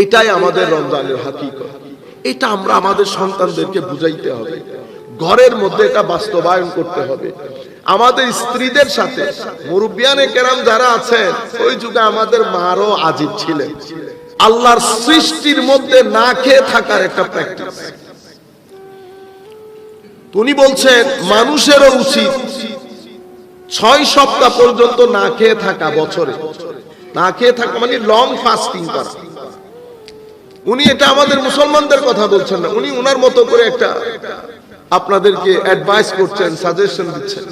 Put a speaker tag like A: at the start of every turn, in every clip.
A: এটাই আমাদের রমজানের হাকিকত। এটা আমরা আমাদের সন্তানদেরকে বুঝাইতে হবে। ঘরের মধ্যে এটা বাস্তবায়ন করতে হবে। আমাদের স্ত্রীদের সাথে মুরব্বিয়ানে কেরাম যারা আছেন, ওই যুগে আমাদের মারও আজিব ছিলেন। আল্লাহর সৃষ্টির মধ্যে না খেয়ে থাকার একটা প্র্যাকটিস উনি বলছেন, মানুষেরও উচিত ছয় সপ্তাহ পর্যন্ত না খেয়ে থাকা বছরে। না খেয়ে থাকা মানে লং ফাস্টিং করা। উনি এটা আমাদের মুসলমানদের কথা বলছেন না। উনি ওনার মতো করে একটা আপনাদেরকে অ্যাডভাইস করছেন সাজেশন দিচ্ছেন।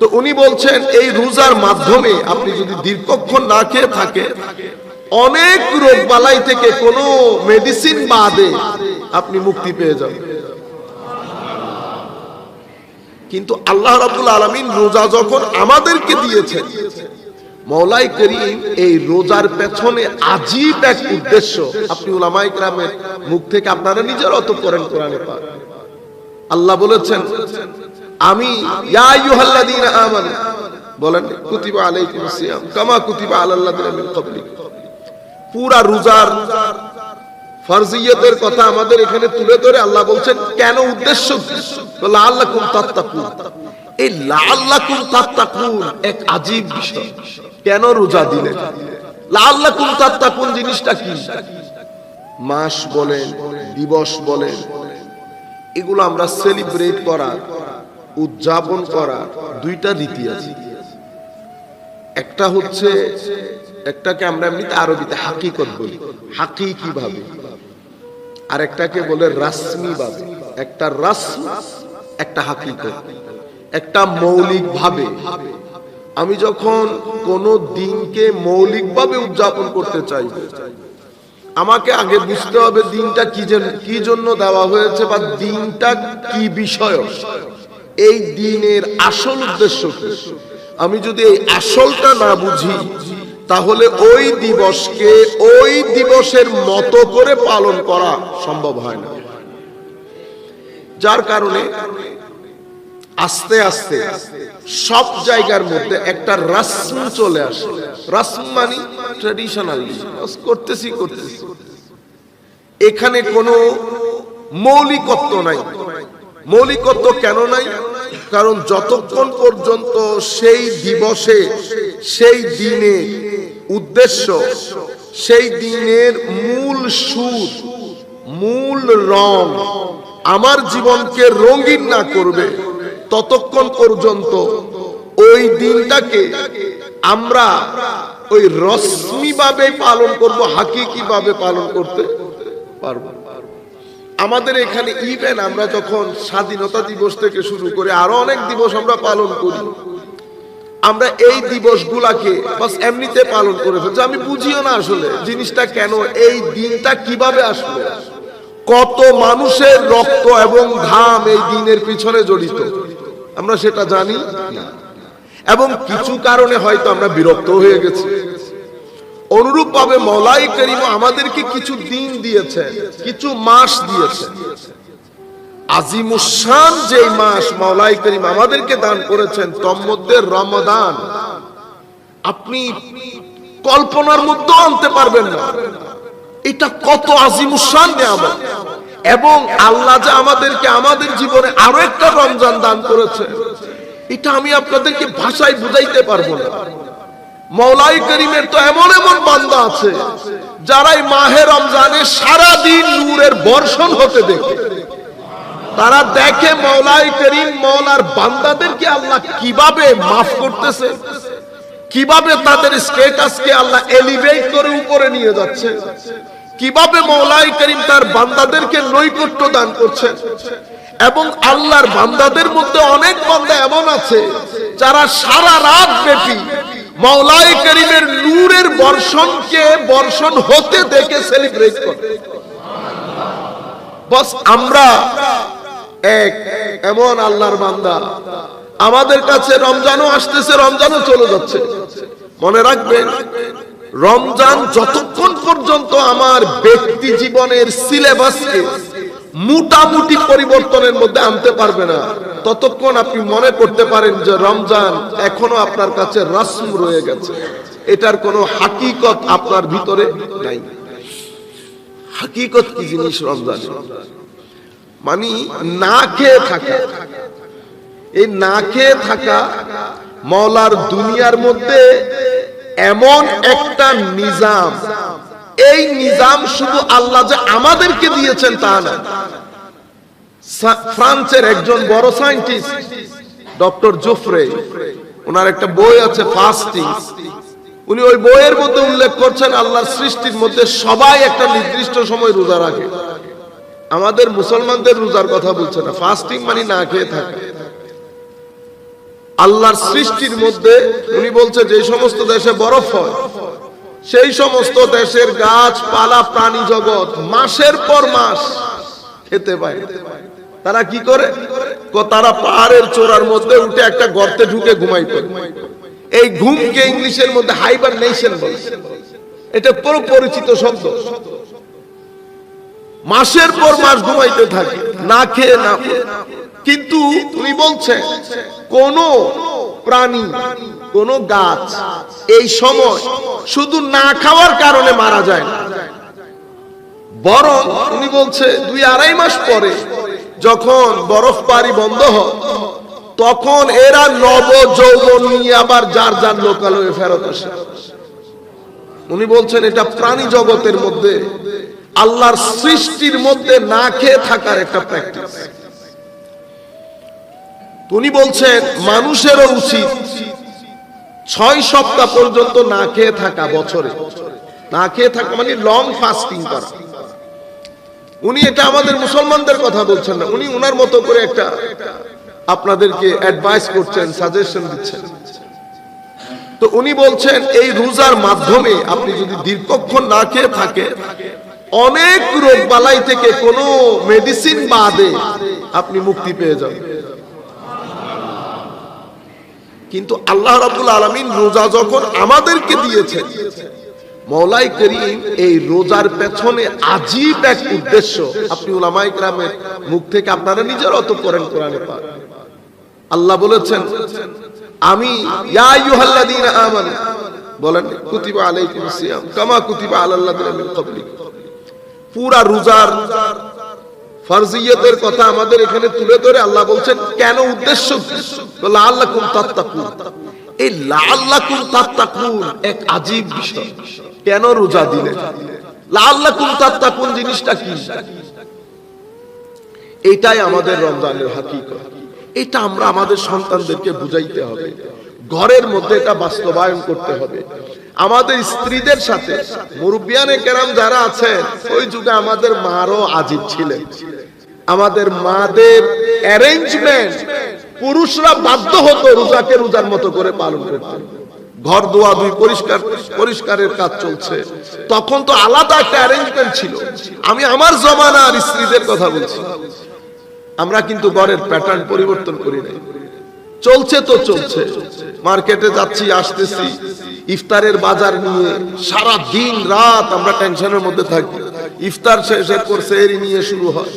A: তো উনি বলছেন, এই রোজার মাধ্যমে আপনি যদি দীর্ঘক্ষণ না খেয়ে থাকে অনেক রোগ বালাই থেকে কোনো মেডিসিন বাদে আপনি মুক্তি পেয়ে যাবেন। কিন্তু আল্লাহ রাবুল আলমিন রোজা যখন আমাদেরকে দিয়েছেন মৌলাই করিম এই রোজার পেছনে আজীব এক উদ্দেশ্য। আপনি উলামাই গ্রামের মুখ থেকে আপনারা নিজের অত করেন কোরআনে আল্লাহ বলেছেন, আমি বলেন, কুতিবা আলাইকুমুস সিয়াম কামা কুতিবা আলাল্লাযীনা পুরা রোজার ফরজিয়তের কথা আমাদের এখানে তুলে ধরে আল্লাহ বলছেন, কেন উদ্দেশ্য তো লাআল্লাকুম তাত্তাকুন এই লাআল্লাকুম তাত্তাকুন এক আজীব বিষয়। কেন রোজা তাত্তাকুন, জিনিসটা কি? মাস বলেন, দিবস বলেন, এগুলো আমরা সেলিব্রেট করা উদযাপন করা দুইটা রীতি আছে। একটা হচ্ছে, একটাকে আমরা এমনিতে আরবিতে হাকিকত বলি। হাকি কীভাবে আর একটাকে বলে রাসমি ভাবে। একটা রাসম, একটা হাকিকত। একটা মৌলিক ভাবে। আমি যখন কোন দিনকে মৌলিক ভাবে উদযাপন করতে চাই, আমাকে আগে বুঝতে হবে দিনটা কি কি জন্য দেওয়া হয়েছে বা দিনটা কি বিষয় এই দিনের আসল উদ্দেশ্য আমি যদি এই আসলটা না বুঝি, তাহলে ওই দিবসকে ওই দিবসের মতো করে পালন করা সম্ভব হয় না। যার কারণে আস্তে আস্তে সব জায়গার মধ্যে একটা রাসম চলে আসে। রাসম মানে ট্রেডিশনাল করতেছি করতেছি। এখানে কোনো মৌলিকত্ব নাই। মৌলিকত্ব কেন নাই? কারণ যতক্ষণ পর্যন্ত সেই দিবসে, সেই দিনে উদ্দেশ্য, সেই দিনের মূল সুর, মূল রং আমার জীবনকে রঙিন না করবে ততক্ষণ পর্যন্ত ওই দিনটাকে আমরা ওই রশ্মি ভাবে পালন করব হাকিকি ভাবে পালন করতে পারব। আমাদের এখানে ইভেন আমরা যখন স্বাধীনতা দিবস থেকে শুরু করে আরও অনেক দিবস আমরা পালন করি, আমরা এই দিবসগুলাকে বাস এমনিতে পালন করে ফেলছি। আমি বুঝিও না আসলে জিনিসটা কেন, এই দিনটা কীভাবে আসলো? কত মানুষের রক্ত এবং ঘাম এই দিনের পিছনে জড়িত। আমরা সেটা জানি। এবং কিছু কারণে হয়তো আমরা বিরক্ত হয়ে গেছি। অনুরূপ ভাবে মলাই করিম আমাদেরকে কিছু দিন দিয়েছে, কিছু মাস দিয়েছে। আজিমুসান যে মাস করিম আমাদেরকে দান করেছেন, তোর মধ্যে রমদান। আপনি কল্পনার মধ্যে আনতে পারবেন না। এটা কত আজিমুসান নিয়ামত। এবং আল্লাহ যে আমাদেরকে আমাদের জীবনে আরও একটা রমজান দান করেছে। এটা আমি আপনাদেরকে ভাষায় বুঝাইতে পারব না। মৌলাই করিমের তো এমন এমন বান্দা আছে, যারা এই মাহে রমজানে সারা দিন নূরের বর্ষণ হতে দেখে। তারা দেখে মৌলাই করিম মৌলার বান্দাদেরকে আল্লাহ কীভাবে মাফ করতেছে, কীভাবে তাদের স্টেটাসকে আল্লাহ এলিভেট করে উপরে নিয়ে যাচ্ছে। কীভাবে মৌলাই করিম তার বান্দাদেরকে নৈকট্য দান করছেন? এবং আল্লাহর বান্দাদের মধ্যে অনেক বান্দা এমন আছে, যারা সারা রাত ব্যাপী মৌলাই করিমের নূরের বর্ষণকে বর্ষণ হতে দেখে সেলিব্রেট করে। বস, আমরা এক, এমন আল্লাহর বান্দা। আমাদের কাছে রমজানও আসতেছে, রমজানও চলে যাচ্ছে। মনে রাখবেন রমজান যতক্ষণ পর্যন্ত আমার ব্যক্তি জীবনের সিলেবাসকে মোটামুটি পরিবর্তনের মধ্যে আনতে পারবে না, ততক্ষণ আপনি মনে করতে পারেন যে রমজান এখনও আপনার কাছে রসম রয়ে গেছে। এটার কোনো হাকিকত আপনার ভিতরে নাই। হাকিকত কি জিনিস রমজান? মানে না খেয়ে থাকা। এই না খেয়ে থাকা মৌলার দুনিয়ার মধ্যে এমন একটা নিজাম। এই নিজাম শুধু আল্লাহ যে আমাদেরকে দিয়েছেন তা না। ফ্রান্সের একজন বড় সায়েন্টিস্ট, ডক্টর জুফরে, ওনার একটা বই আছে ফাস্টিং। উনি ওই বইয়ের মধ্যে উল্লেখ করছেন, আল্লাহর সৃষ্টির মধ্যে সবাই একটা নির্দিষ্ট সময় রোজা রাখে। আমাদের মুসলমানদের রোজার কথা বলছে না। ফাস্টিং মানে না খেয়ে থাকা। আল্লাহর সৃষ্টির মধ্যে উনি বলছে, যে সমস্ত দেশে বরফ হয়, সেই সমস্ত দেশের গাছপালা, প্রাণী জগৎ মাসের পর মাস খেতে পায় তারা কি করে? তারা পাহাড়ের চূড়ার মধ্যে উঠে একটা গর্তে ঢুকে ঘুমাই পড়ে। এই ঘুমকে ইংলিশের মধ্যে হাইবার নেশন বলে। এটা পুরো পরিচিত শব্দ। মাসের পর মাস ঘুমাইতে থাকে। না খেয়ে না। কিন্তু উনি বলছেন, কোন প্রাণী, কোন গাছ এই সময় শুধু না খাওয়ার কারণে মারা যায় না। বরং উনি বলছে, দুই আড়াই মাস পরে যখন বরফ পারি বন্ধ হয়, তখন এরা নব যৌবন নিয়ে আবার যার যার লোকালয়ে ফেরত আসে। উনি বলছেন, এটা প্রাণী জগতের মধ্যে আল্লাহর সৃষ্টির মধ্যে না খেয়ে থাকার একটা প্র্যাকটিস উনি বলছেন, মানুষেরও উচিত ছয় সপ্তাহ পর্যন্ত না খেয়ে থাকা বছরে। না খেয়ে থাকা মানে লং ফাস্টিং করা। উনি এটা আমাদের মুসলমানদের কথা বলছেন না, উনি উনার মতো করে একটা আপনাদেরকে অ্যাডভাইস করছেন সাজেশন দিচ্ছেন। তো উনি বলছেন, এই রোজার মাধ্যমে আপনি যদি দীর্ঘক্ষণ না খেয়ে থাকে অনেক রোগ বালাই থেকে কোনো মেডিসিন বাদে আপনি মুক্তি পেয়ে যাবেন। কিন্তু আল্লাহ রাবুল আলমিন রোজা যখন আমাদেরকে দিয়েছেন মৌলাই করিম এই রোজার পেছনে আজীব এক উদ্দেশ্য। আপনি উলামাই গ্রামের মুখ থেকে আপনারা নিজের অত করেন কোরআনে পাক। আল্লাহ বলেছেন, আমি বলেন, কুতিবা আলাইকুমুস সিয়াম, কামা কুতিবা আলাল্লাযীনা পুরা রোজার ফারজিয়তের কথা আমাদের এখানে তুলে ধরে আল্লাহ বলছেন, কেন উদ্দেশ্য? এই লাআল্লাকুম তাত্তাকুন এক আজীব বিষয়। কেন রোজা দিলেন লাআল্লাকুম তাত্তাকুন জিনিসটা কি? এটাই আমাদের রমজানের হাকিকত। এটা আমরা আমাদের সন্তানদেরকে বুঝাইতে হবে। ঘরের মধ্যে এটা বাস্তবায়ন করতে হবে। আমাদের স্ত্রীদের সাথে মুরব্বিয়ানে কেরাম যারা আছেন, ওই যুগে আমাদের মারও আজীব ছিলেন। আমাদের মাদের অ্যারেঞ্জমেন্ট পুরুষরা বাধ্য হতো রোজাকে রোজার মতো করে পালন করতে। ঘর দোয়া দুই পরিষ্কার, পরিষ্কারের কাজ চলছে। তখন তো আলাদা একটা অ্যারেঞ্জমেন্ট ছিল। আমি আমার জমানার স্ত্রীদের কথা বলছি। আমরা কিন্তু ঘরের প্যাটার্ন পরিবর্তন করি নাই। চলছে তো চলছে। মার্কেটে যাচ্ছি, আসতেছি। ইফতারের বাজার নিয়ে সারা দিন রাত আমরা টেনশনের মধ্যে থাকি। ইফতার শেষের পর সেরি নিয়ে শুরু হয়।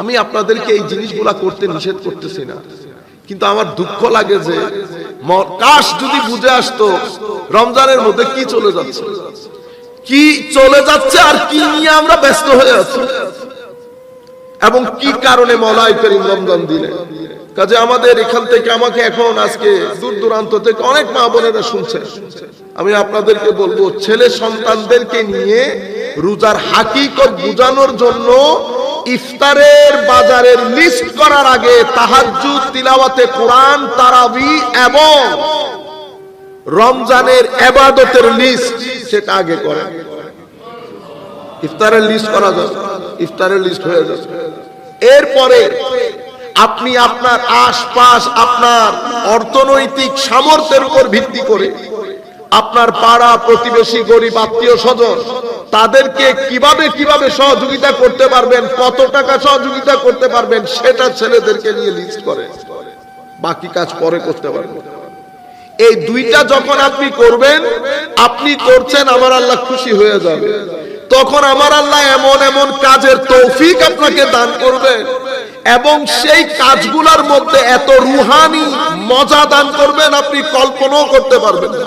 A: আমি আপনাদেরকে এই জিনিসগুলা করতে নিষেধ করতেছি না। কিন্তু আমার দুঃখ লাগে যে কাশ যদি বুঝে আসতো রমজানের মধ্যে কি চলে যাচ্ছে, কি চলে যাচ্ছে আর কি নিয়ে আমরা ব্যস্ত হয়ে আছি, এবং কি কারণে মলাই করিম রমজান দিলেন। কাজে আমাদের এখান থেকে আমাকে এখন আজকে দূর দূরান্ত থেকে অনেক মা বোনেরা শুনছে আমি আপনাদেরকে বলব, ছেলে সন্তানদেরকে নিয়ে রোজার হাকিকত বোঝানোর জন্য ইফতারের বাজারের লিস্ট করার আগে তাহাজ্জুদ, তিলাওয়াতে কোরআন, তারাবি এবং রমজানের এবাদতের লিস্ট সেটা আগে করে ইফতারের লিস্ট করা যাবে, ইফতারের লিস্ট হয়ে যাবে। এরপরে আপনি আপনার আশপাশ, আপনার অর্থনৈতিক সামর্থ্যের উপর ভিত্তি করে আপনার পাড়া প্রতিবেশী, গরিব, আত্মীয় স্বজন, তাদেরকে কীভাবে কীভাবে সহযোগিতা করতে পারবেন, কত টাকা সহযোগিতা করতে পারবেন, সেটা ছেলেদেরকে নিয়ে লিস্ট করে। বাকি কাজ পরে করতে পারবেন। এই দুইটা যখন আপনি করবেন, আপনি করছেন, আমার আল্লাহ খুশি হয়ে যাবে। তখন আমার আল্লাহ এমন এমন কাজের তৌফিক আপনাকে দান করবেন এবং সেই কাজগুলোর মধ্যে এত রুহানি, মজা দান করবেন, আপনি কল্পনাও করতে পারবেন না।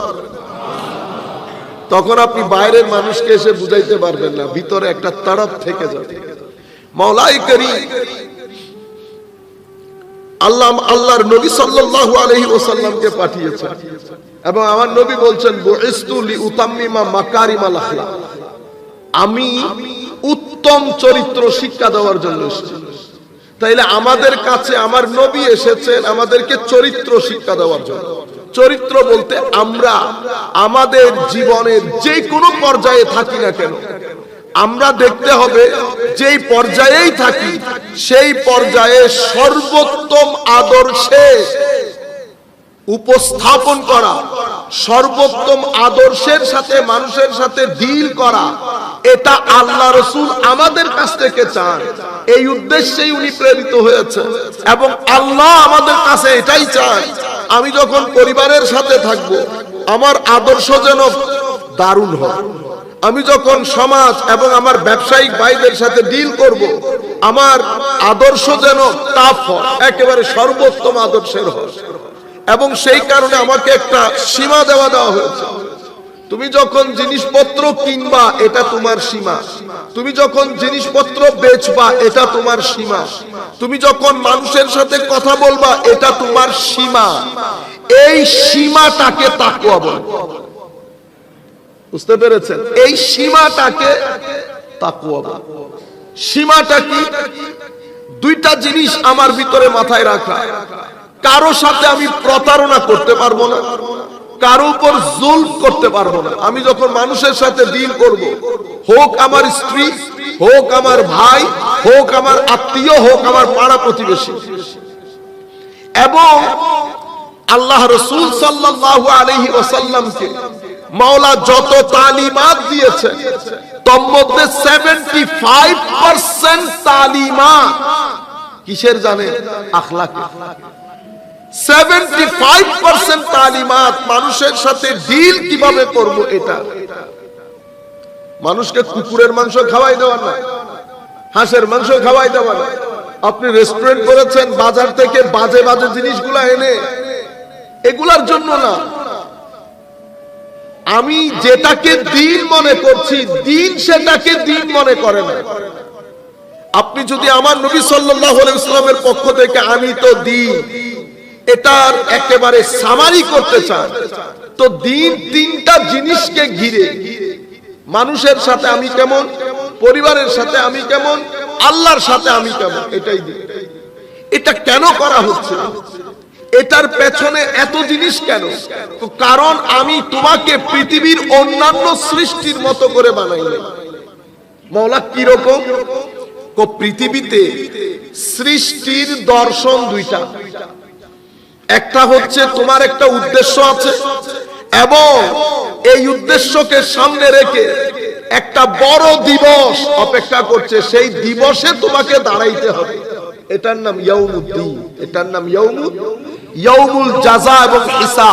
A: তখন আপনি বাইরের মানুষকে এসে বুঝাইতে পারবেন না, ভিতরে একটা তড়প থেকে যাবে। মৌলাই করি আল্লাহ, আল্লাহর নবী সাল্লাল্লাহু আলাইহি ওয়াসাল্লামকে পাঠিয়েছেন। এবং আমার নবী বলছেন, বুইস্তু লি উতাম্মিমা মাকারিমাল আখলাক। আমি উত্তম চরিত্র শিক্ষা দেওয়ার জন্য এসেছি। তাইলে আমাদের কাছে আমার নবী এসেছেন, আমাদেরকে চরিত্র শিক্ষা দেওয়ার জন্য। চরিত্র বলতে আমরা আমাদের জীবনের যে কোনো পর্যায়ে থাকি না কেন। আমরা দেখতে হবে যেই পর্যায়েই থাকি, সেই পর্যায়ে সর্বোত্তম আদর্শে। উপস্থাপন করা, সর্বোত্তম আদর্শের সাথে, মানুষের সাথে ডিল করা, এটা আল্লাহ রসুল আমাদের কাছ থেকে চান। এই উদ্দেশ্যেই উনি প্রেরিত হয়েছে এবং আল্লাহ আমাদের কাছে এটাই চান আমি যখন পরিবারের সাথে থাকব, আমার আদর্শ যেন দারুণ হয়। আমি যখন সমাজ এবং আমার ব্যবসায়িক ভাইদের সাথে ডিল করব, আমার আদর্শ যেন তাপ হয়, একেবারে সর্বোত্তম আদর্শের হয়। এবং সেই কারণে আমাকে একটা সীমা দেওয়া দেওয়া হয়েছে। তুমি যখন জিনিসপত্র কিনবা, এটা তোমার সীমা। তুমি যখন জিনিসপত্র বেচবা, এটা তোমার সীমা। তুমি যখন মানুষের সাথে কথা বলবা, এটা তোমার সীমা। এই সীমাটাকে তাকুয়া বলে। বুঝতে পেরেছেন? এই সীমাটাকে তাকুয়া বলে। সীমাটা কি? দুইটা জিনিস আমার ভিতরে মাথায় রাখা। কারও সাথে আমি প্রতারণা করতে পারব না, কারও উপর জুল করতে পারব না। আমি যখন মানুষের সাথে ডিল করব, হোক আমার স্ত্রী, হোক আমার ভাই, হোক আমার আত্মীয়, হোক আমার পাড়া প্রতিবেশী, এবং আল্লাহ রসুল সাল্লাল্লাহু আলাইহি ওয়াসাল্লামকে মাওলা যত তালিমাত দিয়েছেন তোর মধ্যে 75% তালিমাত কিসের জানে? আখলাকে 75% তালিমাত মানুষের সাথে ডিল কীভাবে করব এটা? মানুষকে কুকুরের মাংস খাওয়াই দেওয়া না হাঁসের মাংস খাওয়াই দেওয়া না আপনি রেস্টুরেন্ট করেছেন বাজার থেকে বাজে বাজে জিনিসগুলা এনে, এগুলার জন্য না। আমি যেটাকে দিন মনে করছি, দিন সেটাকে দিন মনে করে না। আপনি যদি আমার নবী সাল্লাল্লাহু আলাইহি ওয়াসাল্লামের পক্ষ থেকে, আমি তো দিন এটার একেবারে সামারি করতে চান। তো দিন তিনটা জিনিসকে ঘিরে মানুষের সাথে আমি কেমন, পরিবারের সাথে আমি কেমন, আল্লাহর সাথে আমি কেমন, এটাই এটা কেন করা হচ্ছে? এটার পেছনে এত জিনিস কেন? কারণ আমি তোমাকে পৃথিবীর অন্যান্য সৃষ্টির মতো করে বানাই নাই। মৌলা, কীরকম? পৃথিবীতে সৃষ্টির দর্শন দুইটা। একটা হচ্ছে তোমার একটা উদ্দেশ্য আছে, এবং এই উদ্দেশ্যকে সামনে রেখে একটা বড় দিবস অপেক্ষা করছে, সেই দিবসে তোমাকে দাঁড়াইতে হবে। এটার নাম ইয়ৌমুদ্দিন এটার নাম ইয়ৌমুদ ইয়ৌমুল জাজা এবং হিসাব।